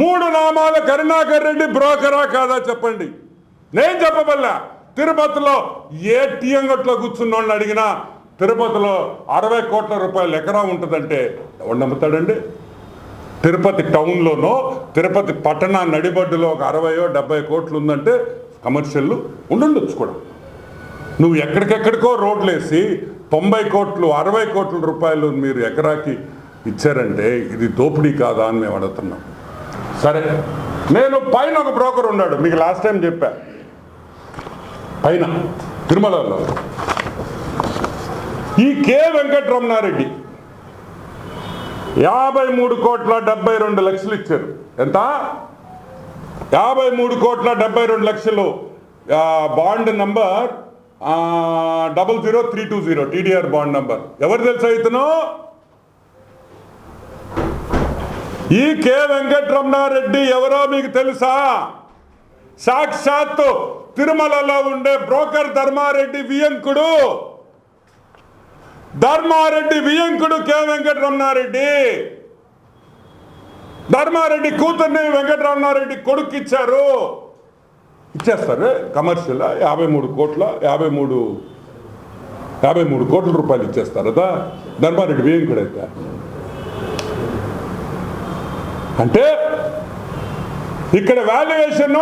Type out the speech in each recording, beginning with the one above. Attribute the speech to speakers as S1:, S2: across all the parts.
S1: మూడు నామాల కరుణాకర్ రెడ్డి బ్రోకరా కాదా చెప్పండి. నేను చెప్పబల్లా తిరుపతిలో ఏటీఎం గట్లో కూర్చున్న వాళ్ళని అడిగినా తిరుపతిలో అరవై కోట్ల రూపాయలు ఎకరా ఉంటుందంటే ఎవరు నమ్ముతాడండి? తిరుపతి టౌన్లోనో తిరుపతి పట్టణ నడిబడ్డులో ఒక అరవయో డెబ్బై కోట్లు ఉందంటే కమర్షియల్ ఉండుండొచ్చు కూడా. నువ్వు ఎక్కడికెక్కడికో రోడ్లు వేసి తొంభై కోట్లు అరవై కోట్ల రూపాయలు మీరు ఎకరాకి ఇచ్చారంటే ఇది దోపిడీ కాదా అని మేము అడుగుతున్నాం. సరే. నేను పైన ఒక బ్రోకర్ ఉన్నాడు మీకు లాస్ట్ టైం చెప్పా. పైన తిరుమలలో. ఈ కె వెంకటరమణారెడ్డి యాభై మూడు కోట్ల డెబ్బై రెండు లక్షలు ఇచ్చారు. ఎంత? యాభై మూడు కోట్ల డెబ్బై రెండు లక్షలు. Bond number double zero three two zero TDR bond number. ఎవరు తెలుసా ఇతను? ఈ కె వెంకటరమణారెడ్డి ఎవరో మీకు తెలుసా? సాక్షాత్తు తిరుమలలో ఉండే బ్రోకర్ ధర్మారెడ్డి వియంకుడు. ధర్మారెడ్డి వియంకుడు కె వెంకటరమణారెడ్డి. ధర్మారెడ్డి కూతుర్ని వెంకటరమణారెడ్డి కొడుకు ఇచ్చారు ఇచ్చేస్తారు? కమర్షియల్ యాభై మూడు కోట్ల యాభై మూడు యాభై మూడు కోట్ల రూపాయలు ఇచ్చేస్తారు కదా ధర్మారెడ్డి వియంకుడైతే. అంటే ఇక్కడ వాల్యుయేషన్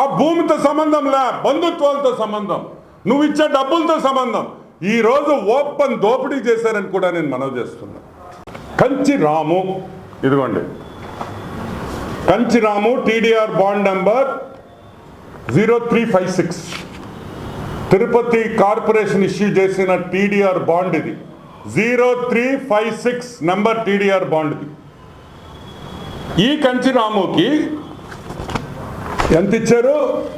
S1: ఆ భూమితో సంబంధం లే బంధుత్వాలతో సంబంధం. నువ్వు ఇచ్చే డబ్బులతో సంబంధం. ఈరోజు ఓపెన్ దోపిడీ చేశారని కూడా నేను మనవి చేస్తున్నా. కంచి రాము ఇదిగోండి. Kanchi Ramu TDR bond number zero three five six. Tirupati corporation issue చేసిన టీడీఆర్ బాండ్ ఇది. Zero three five six number TDR bond ఇది. ఈ కంచి రాముకి ఎంత ఇచ్చారు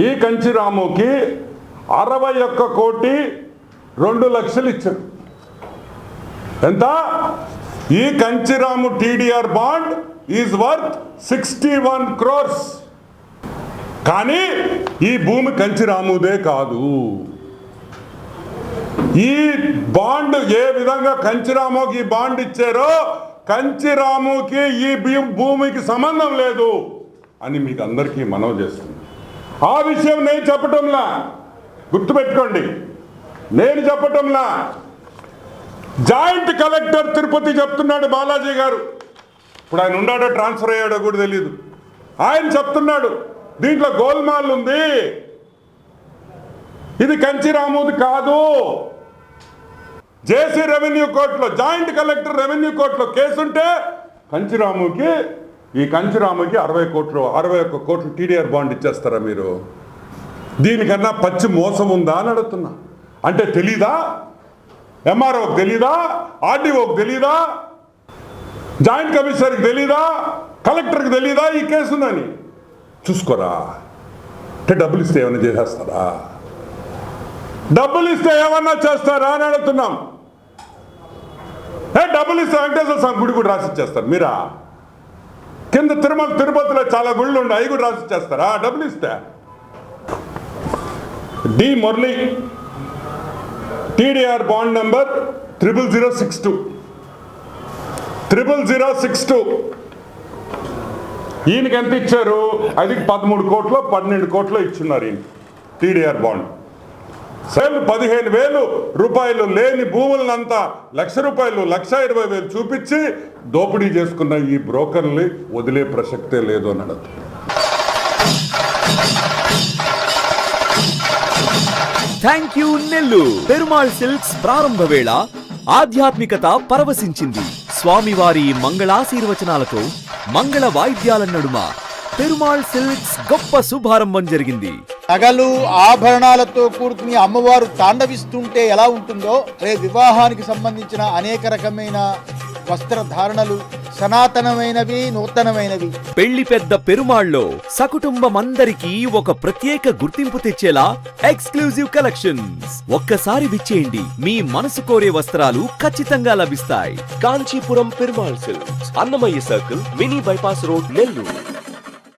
S1: ఈ కంచి రాముకి అరవై ఒక్క కోటి రెండు లక్షలు ఇచ్చారు. ఎంత? ఈ Kanchiramu TDR bond is worth sixty one crores. కానీ ఈ భూమి కంచిరాముదే కాదు. ఈ బాండ్ ఏ విధంగా కంచిరామోకి ఈ బాండ్ ఇచ్చారో కంచిరాముకి ఈ భూ- భూమికి సంబంధం లేదు అని మీకు అందరికీ మనవి చేస్తుంది. ఆ విషయం నేను చెప్పటంలా. గుర్తుపెట్టుకోండి. నేను చెప్పటంలా. జాయింట్ కలెక్టర్ తిరుపతి చెప్తున్నాడు బాలాజీ గారు. ఇప్పుడు ఆయన ఉన్నాడో ట్రాన్స్ఫర్ అయ్యాడో కూడా తెలియదు ఆయన చెప్తున్నాడు దీంట్లో గోల్మాల్ ఉంది. ఇది కంచి రాముది కాదు. జేసీ రెవెన్యూ కోర్టులో జాయింట్ కలెక్టర్ రెవెన్యూ కోర్టులో కేసుంటే కంచిరాముకి ఈ కంచిరాముకి అరవై కోట్లు అరవై ఒక్క కోట్లు టీడీఆర్ బాండ్ ఇచ్చేస్తారా మీరు? దీనికన్నా పచ్చి మోసం ఉందా అని అడుగుతున్నా. అంటే తెలీదా? ఎంఆర్ఓకి తెలీదా? ఆర్డీఓకి తెలీదా? జాయింట్ కమిషనర్కి తెలీదా? కలెక్టర్కి తెలీదా ఈ కేసు ఉందని చూసుకోరా. అంటే డబ్బులు ఇస్తే ఏమైనా చేసేస్తారా? డబ్బులు ఇస్తే ఏమన్నా చేస్తారా అని అడుగుతున్నాం. డబ్బులు ఇస్తే వెంకటేశ్వర స్వామి గుడి కూడా రాసిచ్చేస్తారు. మీరా? కింద తిరుమల తిరుపతిలో చాలా గుళ్ళు ఉన్నాయి అవి కూడా రాసి ఇచ్చేస్తారా డబ్బులు ఇస్తే. D Murali TDR bond number triple zero six two. Triple zero six two. ఈయనకి ఎంత ఇచ్చారు? అది పదమూడు కోట్లు పన్నెండు కోట్లు ఇచ్చున్నారు ఈయన టీడీఆర్ బాండ్. సెల్ పదిహేను వేలు రూపాయలు లేని భూములనంతా లక్ష రూపాయలు లక్ష ఇరవై వేలు చూపించి దోపిడీ చేసుకున్న ఈ బ్రోకర్ని వదిలే ప్రసక్తే లేదు అని అడుగుతుంది
S2: థ్యాంక్ యూ నెల్లు పెరుమాళ్ సిల్క్స్ ప్రారంభ వేళ ఆధ్యాత్మికత పరవశించింది. స్వామివారి మంగళాశీర్వచనాలతో మంగళ వాయిద్యాల నడుమ పెరుమాళ్ సిల్క్స్ గొప్ప శుభారంభం జరిగింది.
S3: నగలు ఆభరణాలతో కూడుకుని అమ్మవారు తాండవిస్తుంటే ఎలా ఉంటుందో రే వివాహానికి సంబంధించిన అనేక రకమైన వస్త్రధారణలు సనాతనమైనవి నూతనమైనవి.
S2: పెళ్ళి పెద్ద పెరుమాళ్ళో సకుటుంబమందరికీ ఒక ప్రత్యేక గుర్తింపు తెచ్చేలా ఎక్స్క్లూజివ్ కలెక్షన్స్. ఒక్కసారి విచ్చేయండి. మీ మనసు కోరే వస్త్రాలు ఖచ్చితంగా లభిస్తాయి.
S4: Kanchipuram Perumal silks Annamayya circle mini bypass road Nellore.